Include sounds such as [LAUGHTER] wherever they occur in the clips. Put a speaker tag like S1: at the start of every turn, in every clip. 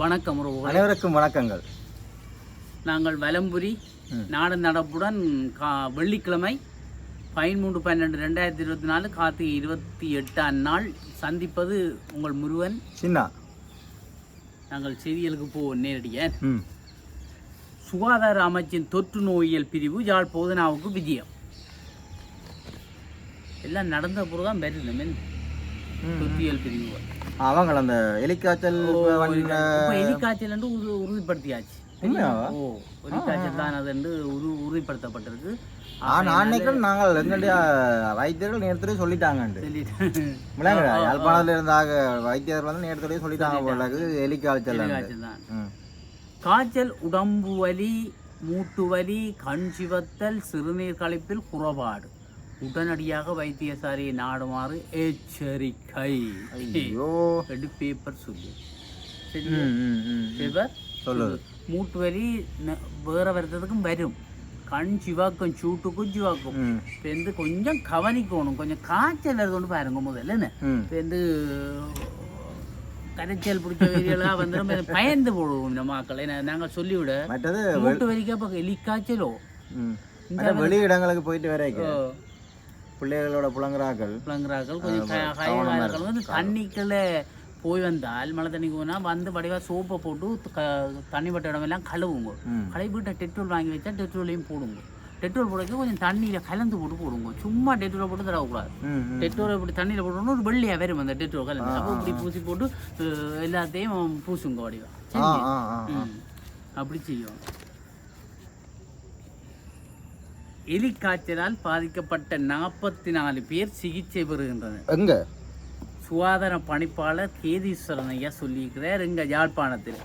S1: வணக்கம் உறவுகளே.
S2: அனைவருக்கும் வணக்கங்கள்.
S1: நாங்கள் வலம்புரி. நாடு நடப்புடன் கா வெள்ளிக்கிழமை பதிமூன்று பன்னெண்டு ரெண்டாயிரத்தி இருபத்தி நாலு கார்த்திகை இருபத்தி எட்டாம் நாள் சந்திப்பது உங்கள் முருகன்.
S2: சின்னா.
S1: நாங்கள் செய்திகளுக்கு போவோம் நேரடியாக. சுகாதார அமைச்சின் தொற்று நோயியல் பிரிவு யாழ் போதனாவுக்கு விஜயம். எல்லாம் நடந்த பிறகு தான் வருது. தொற்றியல் பிரிவு.
S2: அவங்க அந்த எலிக்காய்ச்சல்
S1: எலிக்காய்ச்சல் என்று உறு- உறுதிப்படுத்தியாச்சு? ஓ எலிக்காய்ச்சல் தான் அது என்று உரு உறுதிப்படுத்தப்பட்டிருக்கு.
S2: நான் நினைக்கிறேன் நாங்கள் எங்களுடைய வைத்தியர்கள் நேரத்திலே சொல்லிட்டாங்கண்டு.
S1: சொல்லிட்டு
S2: விளங்குதா யாழ்ப்பாணத்தில் இருந்தாக வைத்தியர்கள் வந்து நேரத்திலே சொல்லிட்டாங்க போல எலிக்காய்ச்சல்
S1: காய்ச்சல் உடம்பு வலி மூட்டு வலி கண் சிவத்தல் சிறுநீர் கழிப்பில் குறைபாடு. உடனடியாக வைத்தியசாலையை நாடுமாறு எச்சரிக்கை. ரெண்டு பேப்பர் சொல்லு. பேப்பர்
S2: சொல்லுது.
S1: மூட்டு வலி வேற வருத்தத்துக்கும் வரும். கண் சிவாக்கும் சூட்டுக்கும் சிவாக்கும். இப்போ வந்து கொஞ்சம் கவனிக்கணும். கொஞ்சம் காய்ச்சல் வருதுன்னு பாருங்க முதல்ல என்ன? இப்போ வந்து கரைச்சல் பிடிச்ச வீரியெல்லாம் வந்து நம்ம பயந்து போடுவோம் இந்த மாக்களை. நாங்கள் சொல்லிவிட மூட்டு வலிக்க அப்போ எலி காய்ச்சலோ?
S2: ம். மற்ற வெளி இடங்களுக்கு போயிட்டு வரைக்க பிள்ளைகளோட புலங்குறாக்கள்
S1: பிள்ளைங்கிறார்கள் கொஞ்சம் வந்து தண்ணிக்குள்ள போய் வந்தால் மழை தண்ணிக்கு போனால் வந்து வடிவா சோப்பை போட்டு க- தண்ணி பட்ட இடமெல்லாம் கழுவுங்க.
S2: ம்.
S1: கழுவி விட்ட டெட்ரோல் வாங்கி வச்சா டெட்ரோலையும் போடுங்க. டெட்ரோல் போடுறதுக்கு கொஞ்சம் தண்ணியில் கலந்து போட்டு போடுங்க. சும்மா டெட்ரோலை போட்டு தரக்கூடாது டெட்டோரை இப்படி தண்ணியில் போட்டோம்னா ஒரு வெள்ளையாக வரும் அந்த டெட்டோல் கலந்து. அப்போ இப்படி பூசி போட்டு எல்லாத்தையும் பூசுங்க வடிவா. அப்படி செய்யும் எலி காய்ச்சலால் பாதிக்கப்பட்ட நாற்பத்தி நாலு பேர் சிகிச்சை பெறுகின்றனர்.
S2: எங்க?
S1: சுகாதார பணிப்பாளர் கேதீஸ்வரன் ஐயா சொல்லியிருக்கிறார் எங்க யாழ்ப்பாணத்தில்.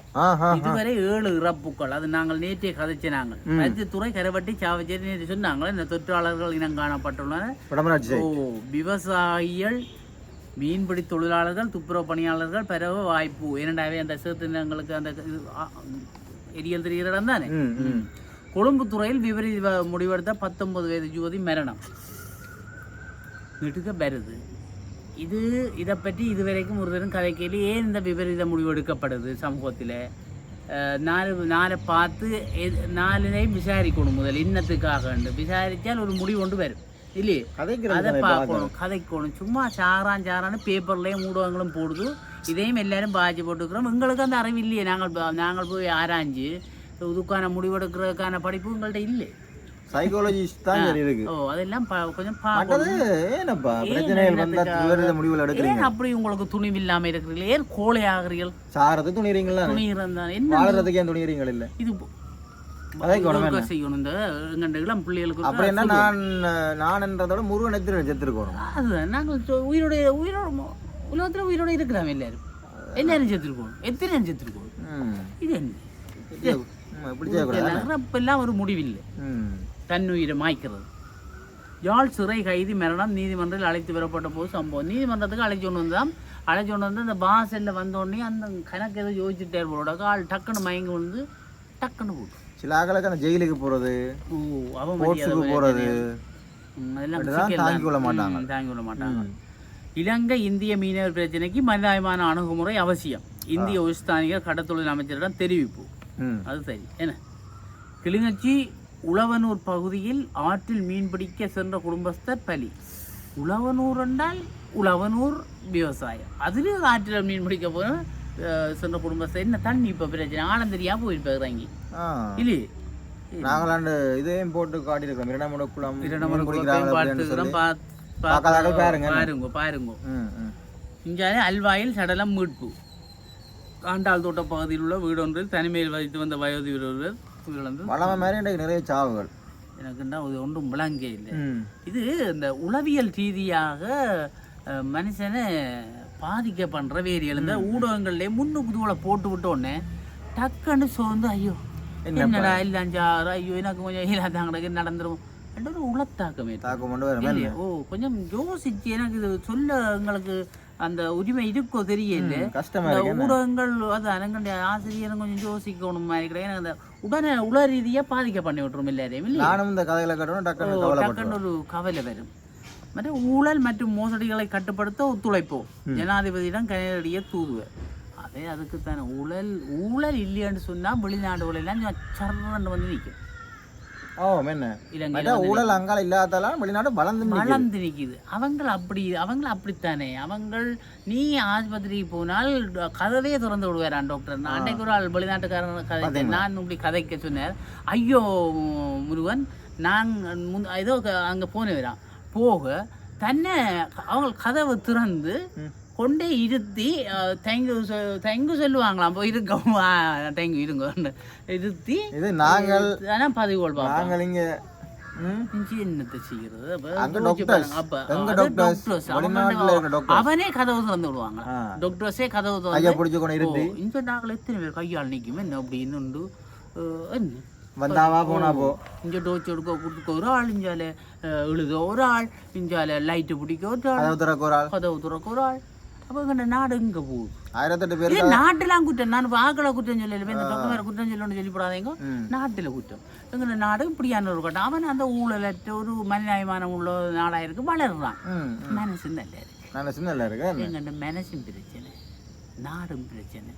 S1: இதுவரை ஏழு இறப்புகள். அது நாங்கள் நேற்றே கதைச்சு நாங்கள். வைத்தியத்துறை கரவட்டி சாவச்சேரி நேற்று சொன்னாங்களே இந்த தொற்றாளர்கள் இனம் காணப்பட்டுள்ளனர்.
S2: வடமராட்சி
S1: ஓ விவசாயிகள் மீன்பிடி தொழிலாளர்கள் துப்புரவு பணியாளர்கள் பெறவ வாய்ப்பு. ஏனண்டாவே அந்த சேத்தினங்களுக்கு அந்த எரியல் தெரிகிற இடம் தானே?
S2: ம் ம்
S1: கொழும்பு துறையில் விபரீத முடிவெடுத்த பத்தொன்பது வயது யுவதி மரணம். நெடுக்க வருது இது இதை பற்றி இதுவரைக்கும் ஒரு தரம் கதைக்கையில் ஏன் இந்த விபரீத முடிவு எடுக்கப்படுது சமூகத்தில்? நாலு நாளை பார்த்து நாலினையும் விசாரிக்கணும் முதல் இன்னத்துக்காக விசாரித்தால் ஒரு முடிவு கொண்டு வரும். இல்லையே? அதை பார்க்கணும் கதைக்கணும். சும்மா சாரான் சாரான்னு பேப்பர்லேயும் ஊடகங்களும் போடுது. இதையும் எல்லாரும் பாய்ச்சி போட்டுக்கிறோம். எங்களுக்கு அந்த அறிவு இல்லையே. நாங்கள் நாங்கள் போய் ஆராய்ஞ்சு இதுக்கான முடிவெடுக்கிறதுக்கான படிப்பு உங்கள்கிட்ட இல்லை.
S2: சைக்காலஜிஸ்ட் தான் சரி இருக்கு.
S1: ஓ அதெல்லாம் கொஞ்சம் பார்க்கணும்
S2: ஏனப்பா? பிரச்சனைகள் வந்தா விபரீத முடிவுகள் எடுக்கிறீங்க.
S1: ஏன் அப்படி உங்களுக்கு துணிவு இல்லாம இருக்கிறீர்கள்? ஏன் கோழை ஆகிறீர்கள்?
S2: சாரது துணிறீங்களா
S1: துணி இருந்தால் என்ன
S2: வாழறதுக்கு ஏன் துணிறீங்கள் இல்ல?
S1: இது செய்யணும். இந்த எங்கண்ட இளம் பிள்ளைகளுக்கு
S2: அப்படி என்ன? நான் நான் என்றதோட முருகன் எத்திர செத்துருக்கணும்
S1: அதுதான் நாங்கள் சொ- உயிரோட உலகத்துல உயிரோட இருக்கிறாங்க எல்லாரும். எல்லாரும் செத்துருக்கோம் எத்தனை செத்துருக்கோம் இது என்ன?
S2: ம், இப்படி செய்யக்கூடாது.
S1: அப்பெல்லாம் ஒரு முடிவில்லை. தன்னுயிரை மாய்க்கிறது. யாழ் சிறை கைதி மரணம் நீதிமன்றத்தில் அழைத்து வரப்பட்ட போது சம்பவம். நீதிமன்றத்துக்கு அழைச்சி கொண்டு வந்தான். அழைச்சி கொண்டு வந்து அந்த வாசலில் வந்தோடனே அந்த கணக்கு ஏதோ யோசிச்சுட்டே போட ஆள் டக்குன்னு மயங்கி வந்து டக்குன்னு போட்டு.
S2: சில ஆக்களுக்கு அந்த ஜெயிலுக்கு போறது
S1: ஓ அவன் ம், அதெல்லாம்
S2: தாங்கிக் கொள்ள. மாட்டாங்க.
S1: ம், தாங்கிக் கொள்ள மாட்டாங்க. இலங்கை இந்திய மீனவர் பிரச்சனைக்கு மனிதாயமான அணுகுமுறை அவசியம். இந்திய உஸ்தானிகர் கடத்தொழில் அமைச்சரிடம் தெரிவிப்பு. அது சரி. என்ன? கிளிநொச்சி உழவனூர் பகுதியில் ஆற்றில் மீன் பிடிக்க சென்ற குடும்பஸ்தர் பலி. உழவனூர் என்றால் உழவனூர் விவசாயம். அதில் ஆற்றில் மீன் பிடிக்க அஹ், சென்ற குடும்பஸ்தர். என்ன தண்ணி இப்போ பிரச்சனை? ஆழம் தெரியாம போயிருப்பாரு இறங்கி
S2: ஆ.
S1: இல்லையே?
S2: நாங்களாண்டு இதையும் போட்டு காட்டியிருக்கோம். இரண்டாமட குளம்
S1: இரண்டாம்
S2: பார்க்காதவர்கள் பாருங்க.
S1: பாருங்க பாருங்க. இஞ்சாலே அல்வாயில் சடலம் மீட்பு. காண்டால் தோட்ட பகுதியில் உள்ள வீடொன்றில் தனிமையில் வசித்து வந்த வயோதி ஒருவர் உயிரிழந்து
S2: வளமை மாதிரி இன்றைக்கு நிறைய சாவுகள்.
S1: எனக்குன்னா அது ஒன்றும் விளங்கே இல்லை. இது இந்த உளவியல் ரீதியாக மனுஷனை பாதிக்க பண்ற வேரியல் இந்த ஊடகங்கள்லேயே முன்னுக்கு தூளை போட்டு விட்டோடனே டக்குன்னு சோர்ந்து ஐயோ என்னடா இல்லாஞ்சாரு ஐயோ எனக்கு கொஞ்சம் இல்லாதாங்களுக்கு நடந்துரும். என்ற ஒரு உளத்தாக்கமே
S2: தாக்கம்?
S1: ஓ கொஞ்சம் யோசிச்சு எனக்கு இது சொல்ல எங்களுக்கு அந்த உரிமை இருக்கோ தெரியல
S2: கஷ்டமா
S1: ஊடகங்கள் அது எனக்குடைய ஆசிரியரும் கொஞ்சம் யோசிக்கணும் மாதிரி எனக்கு அந்த உடனே உள ரீதியா பாதிக்க பண்ணி விட்டுரும் எல்லாரையும்
S2: நானும் இந்த கதைகளை டக்குன்னு
S1: ஒரு கவலை வரும். மற்றும் ஊழல் மற்றும் மோசடிகளை கட்டுப்படுத்த ஒத்துழைப்போம் ஜனாதிபதியிடம் கனடிய தூதுவர். அதே அதுக்குத்தானே. ஊழல் ஊழல் இல்லையான்னு சொன்னா வெளிநாடுகள் எல்லாம் சர்றன்னு வந்து நிற்கும்
S2: ஓ என்ன மற்ற ஊழல் அங்கால இல்லாதால வெளிநாடு வளர்ந்து.
S1: வளர்ந்து நிற்கிது அவங்க அப்படி அவங்க அப்படித்தானே? அவங்கள் நீ ஆஸ்பத்திரிக்கு போனால் கதவே திறந்து விடுவாரான் டாக்டர் நான் அன்னைக்கு ஒரு ஆள் வெளிநாட்டுக்காரன் கதை நான் இப்படி கதைக்க சொன்னேன் ஐயோ முருகன் நான் முன் ஏதோ அங்க போனவரான் போக தன்னை அவங்க கதவை திறந்து. கொண்டே இருத்தி தேங்கு தேங்கு சொல்லுவாங்களாம். போய் இருக்க தேங்கு இருங்க. இருத்தி.
S2: இது நாங்கள்
S1: ஆனால் பதிவு கொள்வாங்க
S2: நாங்கள் இங்க
S1: அவனே- கதவு திறந்து விடுவாங்க. டாக்டர்ஸே கதவு திறந்து நாங்கள் எத்தனை பேர் கையால் நிற்கும்? என்ன அப்படின்னு என்ன
S2: வந்தாவா போனா போ.
S1: இங்க டோச்சு எடுக்க கொடுக்க ஒரு ஆள் இஞ்சால எழுத ஒரு ஆள் இஞ்சால லைட்டு பிடிக்க ஒரு ஆள்
S2: கதவு திறக்க ஒரு ஆள்.
S1: கதவு திறக்க ஒரு ஆள். அப்போ எங்க நாடு எங்க போகுது
S2: ஆயிரத்தெட்டு பேர்
S1: நாட்டுலாம் குற்றம் நான் ஆக்களை குற்றம் சொல்லல இந்த பக்கம் வேற குற்றம் சொல்லணும்னு சொல்லிவிடாதீங்க. நாட்டில் குற்றம் எங்க நாடு இப்படியான ஒரு கட்டம் அவன் அந்த ஊழலற்ற ஒரு மனிதாயமானம் உள்ள நாடா இருக்கு வளர்றான் மனசு நல்ல இருக்கு
S2: நான் சின்ன இருக்கு
S1: எங்கண்ட மனசும் பிரச்சனை நாடும் பிரச்சனை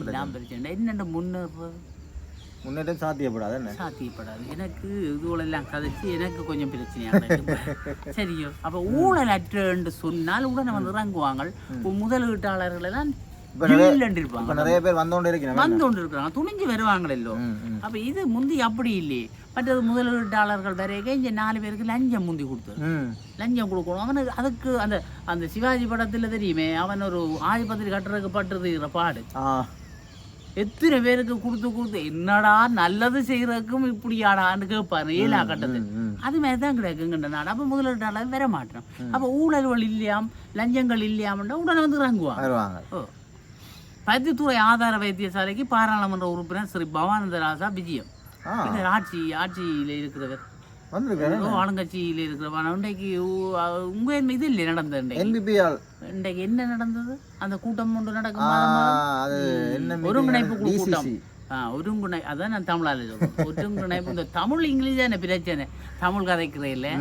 S2: எல்லாம்
S1: பிரச்சனை என்னென்ன முன்னேறது
S2: முன்னேற்றம் சாத்தியப்படாது என்ன?
S1: சாத்தியப்படாது. எனக்கு இதுகளெல்லாம் கதைச்சு எனக்கு கொஞ்சம் பிரச்சனையாக. சரியோ. அப்ப ஊழல் அற்று சொன்னால் உடனே வந்து இறங்குவாங்க முதலீட்டாளர்கள் எல்லாம்
S2: நிறைய- பேர் வந்தோண்டு
S1: இருக்கிறாங்க. துணிஞ்சு வருவாங்களோ. அப்ப இது முந்தி அப்படி இல்லையே மற்றது முதலீட்டாளர்கள் வரைக்கும் இங்க நாலு பேருக்கு லஞ்சம் முந்தி கொடுத்தது
S2: ம்.
S1: லஞ்சம் கொடுக்கணும். அவனுக்கு அதுக்கு அந்த அந்த சிவாஜி படத்துல தெரியுமே அவன் ஒரு ஆதிபத்திரி கட்டுறதுக்கு பட்டுறது பாடு. எத்தனை பேருக்கு கொடுத்து கொடுத்து என்னடா நல்லது செய்யறதுக்கும் இப்படியாடான்னு கேட்பாரு ஏழா
S2: ம்.
S1: அது மாதிரி தான் கிடைக்குங்கிற நாடு அப்போ முதலீட்டாளர் வர மாட்டோம். அப்போ ஊழல்கள் இல்லையாம் லஞ்சங்கள் இல்லையாமண்டா உடனே வந்து இறங்குவாங்க. பருத்தித்துறை ஆதார வைத்தியசாலைக்கு பாராளுமன்ற உறுப்பினர் ஸ்ரீ பவானந்த ராசா விஜயம் ஆட்சி ஆட்சியில் இருக்கிறவர். ஆளுங்கட்சியில் இருக்கிறவர் இன்றைக்கு உங்க இது இல்லை நடந்தது இன்றைக்கு? என்ன நடந்தது? அந்த கூட்டம் ஒன்று நடக்கும்? ஒருங்கிணைப்பு கூட்டம். ஒருங்கிணை அதான் நான் தமிழால சொல்றேன். ஒருங்கிணைப்பு இந்த தமிழ் இங்கிலீஷ் தானே பிரச்சனை. தமிழ் கதைக்கிறே இல்லை.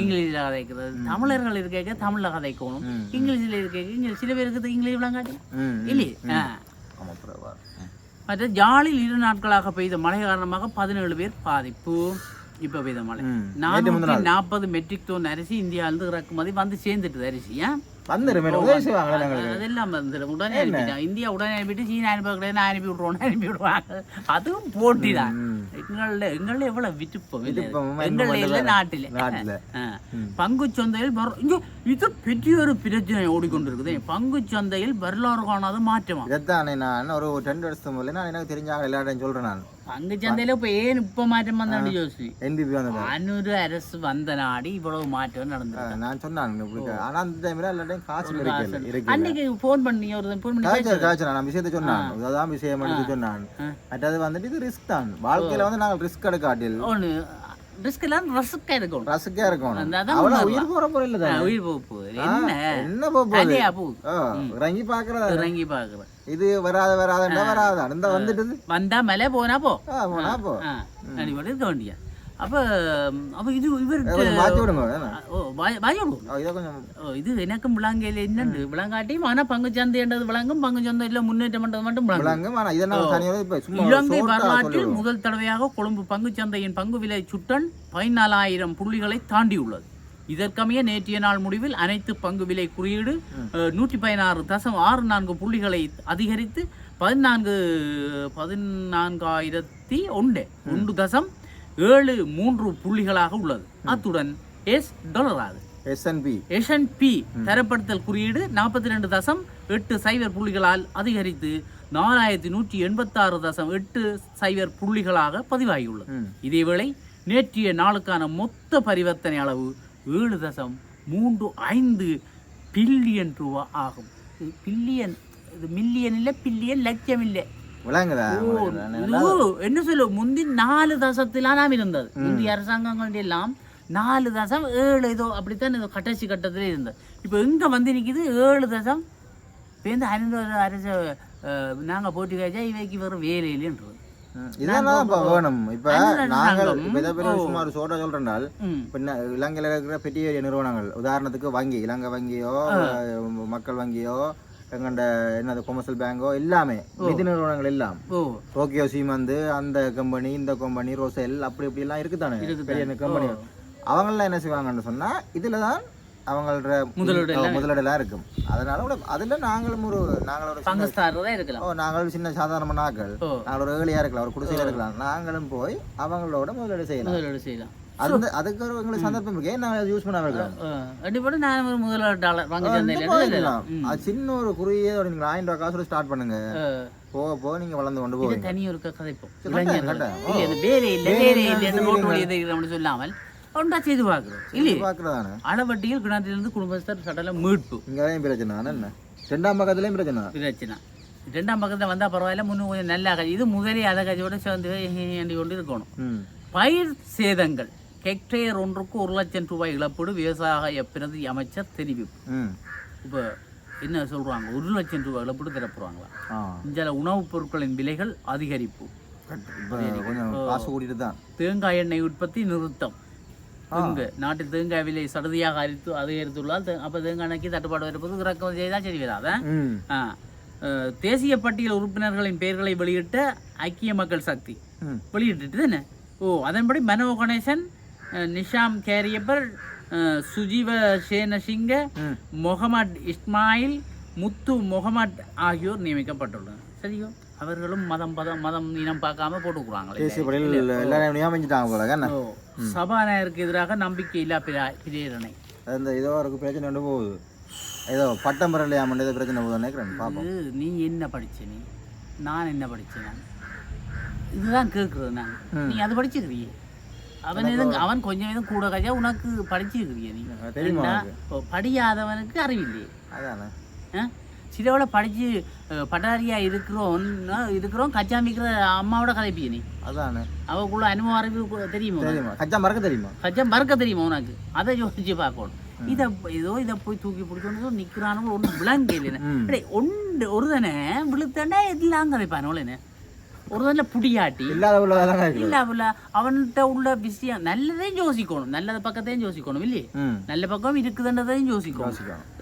S1: இங்கிலீஷ்ல கதைக்கிறது. தமிழர்கள் இருக்க தமிழ்ல கதைக்கணும். இங்கிலீஷ்ல இருக்க இங்கிலீஷ். சில பேருக்கு இங்கிலீஷ் விளங்காட்டி. இல்லையே? மற்ற ஜாலில் இரு நாட்களாக பெய்த மழை காரணமாக பதினேழு பேர் பாதிப்பு. இப்ப பெய்த மழை. நானூற்றி நாற்பது மெட்ரிக் டன் அரிசி இந்தியாவிலிருந்து இறக்குமதி வந்து சேர்ந்துட்டு அரிசி அதெல்லாம் வந்துடும் உடனே அனுப்பிட்டான் இந்தியா உடனே அனுப்பிட்டு சீனா அனுப்ப கிடையாது அனுப்பி விட்ருவோம் அனுப்பி விடுவாங்க அதுவும் போட்டி தான். எங்கள்ல எங்கள்ல எவ்வளவு விட்டுப்போம் எங்கள்ல இல்ல. நாட்டில. பங்கு சந்தையில் இது பெரிய ஒரு பிரச்சனை ஓடிக்கொண்டிருக்குது. பங்கு சந்தையில் வரலாறு காணாத மாற்றமா?
S2: இதைத்தானே நான் ஒரு ரெண்டு வருஷத்துக்கு முதல்ல நான் எனக்கு தெரிஞ்சாங்க எல்லாரையும் சொல்றேன் நான்.
S1: மாற்றம் நடந்தது
S2: நான் சொன்னான் இப்படி ஆனா அந்த டைம்ல எல்லாத்தையும் காசு இருக்கல இருக்கு
S1: அன்னைக்கு போன் பண்ணி ஒரு போன் பண்ணி
S2: காய்ச்சல் நான் விஷயத்தை சொன்னான் அதான் விஷயம் சொன்னான். மற்றது வந்துட்டு இது ரிஸ்க் தான் வாழ்க்கையில வந்து நாங்கள் ரிஸ்க் எடுக்காட்டில்
S1: ஒன்று ரிஸ்க் எல்லாம் ரசிக்கா இருக்கணும்
S2: ரசிக்கா இருக்கணும்
S1: அந்த அதான்
S2: அவ்வளவு உயிர் போற போற இல்ல
S1: ஆ,
S2: தானே
S1: உயிர் போக போகுது என்ன
S2: இறங்கி பாக்குறதா
S1: இறங்கி பாக்குறேன்
S2: இது வராத வராதண்டா வராதான் இந்த வந்துட்டுது.
S1: வந்தா மேலே போனா போ.
S2: போனா போ.
S1: ஆ. அடிப்படை இருக்க வேண்டிய அப்ப அப்ப இது
S2: கொஞ்சம் மாத்தி விடுங்க?
S1: ஓ வாய் விடுவோம்
S2: ஓ, இதை கொஞ்சம்.
S1: ஓ இது எனக்கும் விளங்கையில் என்னண்டு? விளங்காட்டியும் ஆனா பங்கு சந்தைன்றது விளங்கும் பங்கு சந்தை இல்ல முன்னேற்றம் பண்றது மட்டும் விளங்கும்.
S2: ஆனா இதை நான் தனியாக இப்ப சும்மா ஒரு
S1: இலங்கை வரலாற்றில். முதல் தடவையாக கொழும்பு பங்குச் சந்தையின் பங்கு விலை சுட்டன் பதினாலாயிரம் புள்ளிகளை தாண்டியுள்ளது. இதற்கமைய நேற்றைய நாள் முடிவில் அனைத்து பங்கு விலை குறியீடு நூற்றி பதினாறு தசம் ஆறு நான்கு புள்ளிகளை அதிகரித்து பதினான்கு பதினான்காயிரத்தி ஒன்று ஒன்று தசம் ஏழு மூன்று புள்ளிகளாக உள்ளது. அத்துடன் எஸ் டாலர் ஆகுது.
S2: S&P
S1: பி தரப்படுத்தல் குறியீடு நாற்பத்தி ரெண்டு தசம் எட்டு சைபர் புள்ளிகளால் அதிகரித்து நாலாயிரத்தி நூற்றி எண்பத்தாறு தசம் எட்டு சைபர் புள்ளிகளாக பதிவாகியுள்ளது. இதேவேளை நேற்றைய நாளுக்கான மொத்த பரிவர்த்தனை அளவு ஏழு தசம் மூன்று ஐந்து பில்லியன் ரூபா ஆகும். பில்லியன் இது மில்லியன் இல்லை பில்லியன் லட்சம் இல்லை. இது என்ன சொல்ல முந்தி நாலு தசத்திலாம் நாம் இருந்தது. முந்தி அரசாங்கங்கள் எல்லாம் நாலு தசம் ஏழு ஏதோ அப்படித்தான் ஏதோ கடைசி கட்டத்திலே இருந்தது. இப்போ எங்க வந்து நிக்குது? ஏழு தசம். இப்போ ஐநூறு அரசு அஹ், நாங்க போட்டி காய்ச்சா இவைக்கு வெறும் வேலையிலேன்றது.
S2: இதெல்லாம் இப்ப வேணும். இப்ப
S1: அண்ணன்
S2: நாங்கள் பற்றி சும்மா ஒரு இப்ப என்ன, இலங்கையில இருக்கிற பெரிய நிறுவனங்கள் உதாரணத்துக்கு வங்கி இலங்கை வங்கியோ மக்கள் வங்கியோ எங்கண்ட என்னது கொமர்ஷியல் பேங்கோ எல்லாமே நிதி நிறுவனங்கள் எல்லாம். டோக்கியோ சீமந்து அந்த கம்பெனி இந்த கம்பெனி ரோசெல் அப்படி இப்படி எல்லாம் இருக்குதானே? பெரிய கம்பெனி அவங்களாம் என்ன செய்வாங்கன்னு சொன்னா இதுல தான் அவங்களோட
S1: முதலீடு
S2: அஹ், முதலீடெல்லாம் இருக்கும். அதனால கூட அதுல நாங்களும் ஒரு நாங்களோட ஓ நாங்களும் சின்ன சாதாரண நாட்கள்
S1: ஓ.
S2: நாங்கள் ஒரு ஏழையா இருக்கலாம் ஒரு குடிசையில இருக்கலாம். நாங்களும் போய் அவங்களோட முதலீடு செய்யலாம்.
S1: முதலீடு செய்யலாம்.
S2: அது அதுக்கு ஒரு எங்களுக்கு சந்தர்ப்பம் இருக்கு. நாங்கள் யூஸ் பண்ணாம இருக்கலாம்
S1: கண்டிப்பாக நான் ஒரு முதலீட்டாளர்.
S2: அது சின்ன ஒரு குறுகிய ஒரு ஆயிரம் ரூபாய் காசோட ஸ்டார்ட் பண்ணுங்க. போக போக நீங்க வளர்ந்து கொண்டு போவீங்க.
S1: தனி ஒரு கதைப்போம்.
S2: சரி,
S1: இளைஞர்கள்.
S2: கட்டாயம்,
S1: இல்லை இது வேலை இல்லை. வேலை இல்லை. என்று நோட்டு வழி எதிர்க்கிறோம்னு சொல்லாமல் ஒன்றா செய்து பார்க்குறோம் இல்லை
S2: பாக்குறதானே
S1: அளவட்டியில் கிணற்றிலிருந்து குடும்பஸ்தர் சடல மீட்பு.
S2: பிரச்சனை. தானே என்ன? ரெண்டாம் பக்கத்துலயும் பிரச்சனை.
S1: பிரச்சனை. ரெண்டாம் பக்கத்தில் வந்தால் பரவாயில்ல முன்னும் கொஞ்சம் நல்லா கட்சி இது முதலே அதை கட்சியோட சேர்ந்து ஏண்டி கொண்டு இருக்கணும் பயிர் சேதங்கள். ஹெக்டேர் ஒன்றுக்கு ஒரு லட்சம் ரூபாய் இழப்பீடு விவசாய பிரதி அமைச்சர் தெரிவிப்பு. இப்போ என்ன சொல்றாங்க? ஒரு லட்சம் ரூபாய் இழப்பீடு தரப்படுவாங்களா
S2: ஆ.
S1: இந்தியால உணவுப் பொருட்களின் விலைகள் அதிகரிப்பு. தேங்காய் எண்ணெய் உற்பத்தி நிறுத்தம். இங்கு நாட்டில் தேங்காய் விலை சடுதியாக அரித்து அதிகரித்துள்ளால் அப்ப தேங்காய் எண்ணெய்க்கு தட்டுப்பாடு வரும்போது இறக்குமதி செய்தால் சரி வராதா. தேசிய பட்டியல் உறுப்பினர்களின் பெயர்களை வெளியிட்ட ஐக்கிய மக்கள் சக்தி. வெளியிட்டு தானே? ஓ அதன்படி மனோ கணேசன் நிஷாம் கேரியப்பர் சுஜீவ சேனசிங்க முகமட் இஸ்மாயில் முத்து முகமட் ஆகியோர் நியமிக்கப்பட்டுள்ளனர். சரியோ? அவர்களும் மதம் பதம் மதம் இனம் பார்க்காம போட்டுக்கிறாங்களே சபாநாயகருக்கு எதிராக நம்பிக்கை இல்லா பிரா- பிரேரணை?
S2: அந்த ஏதோ ஒரு பிரச்சனை கொண்டு போகுது. ஏதோ பட்டம் பெறலையாம ஏதோ பிரச்சனை போகுது நினைக்கிறேன் பார்ப்போம்.
S1: இது நீ என்ன படிச்ச நீ? நான் என்ன நான்? இதுதான் கேட்குறது நான். நீ அது படிச்சிருக்கிறியே? அவன் எதுவும் அவன் கொஞ்சம் எதுவும் கூட கஜா உனக்கு படிச்சிருக்கிறிய நீ? படியாதவனுக்கு அறிவில்லையே.
S2: அதானே.
S1: ஆ? சிலவோட படிச்சு அஹ், பட்டாரியா இருக்கிறோம் இருக்கிறோம் கச்சாமிக்கிற அம்மாவோட கதைப்பிய நீ.
S2: அதானே.
S1: அவக்குள்ள அனுபவம் அறிவு தெரியுமா?
S2: தெரியுமா? கச்சா மறக்க தெரியுமா?
S1: கச்சா மறக்க தெரியுமா உனக்கு? அதை யோசிச்சு பார்க்கணும். இதை ஏதோ இதை போய் தூக்கி பிடிச்சோன்னு நிற்கிறானு ஒன்றும் விளங்க இல்லைன்னு. ஒன்று ஒரு தானே விழுத்தண்டா எல்லாம் கதைப்பானோன்னு ஒரு தானே புடியாட்டி
S2: இல்லாத
S1: அவன்கிட்ட உள்ள விஷயம் நல்லதையும் யோசிக்கணும். நல்லத பக்கத்தையும் யோசிக்கணும் இல்லையே? நல்ல பக்கம் இருக்குதுன்றதையும் யோசிக்கணும்.